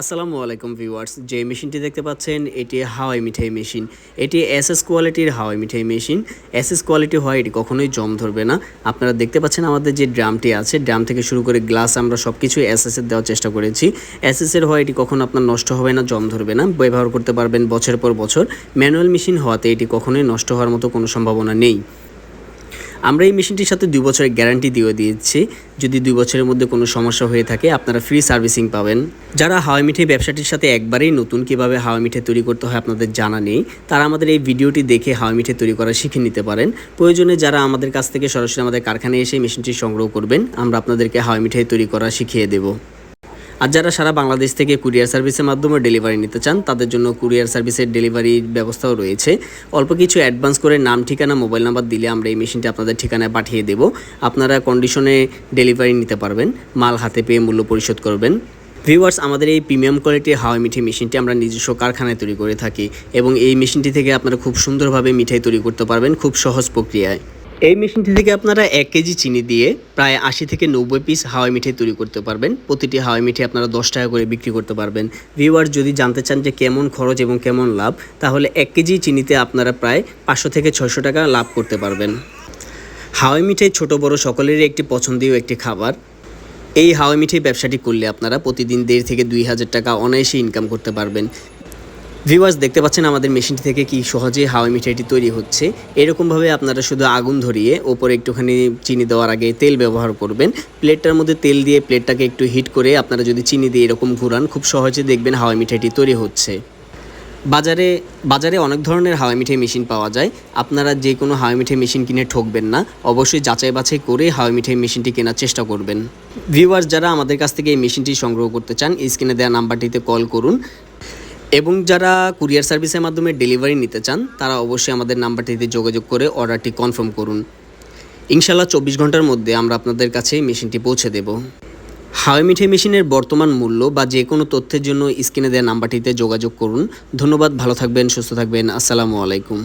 আসসালামু আলাইকুম ভিউয়ার্স, যে মেশিনটি দেখতে পাচ্ছেন, এটি হাওয়াই মিঠাই মেশিন। এটি এসএস কোয়ালিটির হাওয়াই মিঠাই মেশিন। এসএস কোয়ালিটি হয়, এটি কখনোই জম ধরবে না। আপনারা দেখতে পাচ্ছেন আমাদের যে ড্রামটি আছে, ড্রাম থেকে শুরু করে গ্লাস আমরা সব কিছু এসএস এর দেওয়ার চেষ্টা করেছি। এসএস এর হয়, এটি কখনো আপনার নষ্ট হবে না, জম ধরবে না। ব্যবহার করতে পারবেন বছর পর বছর। ম্যানুয়াল মেশিন হওয়াতে এটি কখনোই নষ্ট হওয়ার মতো কোনো সম্ভাবনা নেই। আমরা এই মেশিনটির সাথে দুই বছরের গ্যারান্টি দিয়ে দিয়েছি। যদি দুই বছরের মধ্যে কোনো সমস্যা হয়ে থাকে, আপনারা ফ্রি সার্ভিসিং পাবেন। যারা হাওয়াই মিঠাই ব্যবসাটির সাথে একবারেই নতুন কীভাবে হাওয়াই মিঠাই তৈরি করতে হয় আপনাদের জানা নেই, তারা আমাদের এই ভিডিওটি দেখে হাওয়াই মিঠাই তৈরি করা শিখে নিতে পারেন। প্রয়োজনে যারা আমাদের কাছ থেকে সরাসরি আমাদের কারখানায় এসে মেশিনটি সংগ্রহ করবেন, আমরা আপনাদেরকে হাওয়াই মিঠাই তৈরি করা শিখিয়ে দেবো। আর যারা সারা বাংলাদেশ থেকে কুরিয়ার সার্ভিসের মাধ্যমে ডেলিভারি নিতে চান, তাদের জন্য কুরিয়ার সার্ভিসের ডেলিভারির ব্যবস্থাও রয়েছে। অল্প কিছু অ্যাডভান্স করে নাম, ঠিকানা, মোবাইল নাম্বার দিলে আমরা এই মেশিনটি আপনাদের ঠিকানায় পাঠিয়ে দেব। আপনারা কন্ডিশনে ডেলিভারি নিতে পারবেন, মাল হাতে পেয়ে মূল্য পরিশোধ করবেন। ভিউয়ার্স, আমাদের এই প্রিমিয়াম কোয়ালিটির হাওয়াই মিঠাই মেশিনটি আমরা নিজস্ব কারখানায় তৈরি করে থাকি এবং এই মেশিনটি থেকে আপনারা খুব সুন্দরভাবে মিঠাই তৈরি করতে পারবেন খুব সহজ প্রক্রিয়ায়। এই মেশিনটি থেকে আপনারা এক কেজি চিনি দিয়ে প্রায় আশি থেকে নব্বই পিস হাওয়াই মিঠাই তৈরি করতে পারবেন। প্রতিটি হাওয়াই মিঠাই আপনারা দশ টাকা করে বিক্রি করতে পারবেন। ভিউয়ার যদি জানতে চান যে কেমন খরচ এবং কেমন লাভ, তাহলে এক কেজি চিনিতে আপনারা প্রায় পাঁচশো থেকে ছয়শো টাকা লাভ করতে পারবেন। হাওয়াই মিঠাই ছোট, বড় সকলেরই একটি পছন্দীয় একটি খাবার। এই হাওয়াই মিঠাই ব্যবসাটি করলে আপনারা প্রতিদিন দেড় থেকে দুই হাজার টাকা অনায়াসে ইনকাম করতে পারবেন। ভিউয়ার্স দেখতে পাচ্ছেন আমাদের মেশিনটি থেকে কি সহজে হাওয়াই মিঠাইটি তৈরি হচ্ছে। এরকমভাবে আপনারা শুধু আগুন ধরিয়ে ওপরে একটুখানি চিনি দেওয়ার আগে তেল ব্যবহার করবেন। প্লেটটার মধ্যে তেল দিয়ে প্লেটটাকে একটু হিট করে আপনারা যদি চিনি দিয়ে এরকম ঘুরান, খুব সহজে দেখবেন হাওয়াই মিঠাইটি তৈরি হচ্ছে। বাজারে বাজারে অনেক ধরনের হাওয়াই মিঠাই মেশিন পাওয়া যায়। আপনারা যে কোনো হাওয়াই মিঠাই মেশিন কিনে ঠকবেন না। অবশ্যই যাচাই বাছাই করে হাওয়াই মিঠাই মেশিনটি কেনার চেষ্টা করবেন। ভিউয়ার্স যারা আমাদের কাছ থেকে এই মেশিনটি সংগ্রহ করতে চান স্ক্রিনে দেওয়া নাম্বারটিতে কল করুন। এবং যারা কুরিয়ার সার্ভিসের মাধ্যমে ডেলিভারি নিতে চান, তারা অবশ্যই আমাদের নাম্বারটিতে যোগাযোগ করে অর্ডারটি কনফার্ম করুন। ইনশাল্লাহ চব্বিশ ঘণ্টার মধ্যে আমরা আপনাদের কাছে মেশিনটি পৌঁছে দেব। হাওয়াই মিঠাই মেশিনের বর্তমান মূল্য বা যে কোনো তথ্যের জন্য স্ক্রিনে দেওয়া নাম্বারটিতে যোগাযোগ করুন। ধন্যবাদ, ভালো থাকবেন, সুস্থ থাকবেন। আসসালামু আলাইকুম।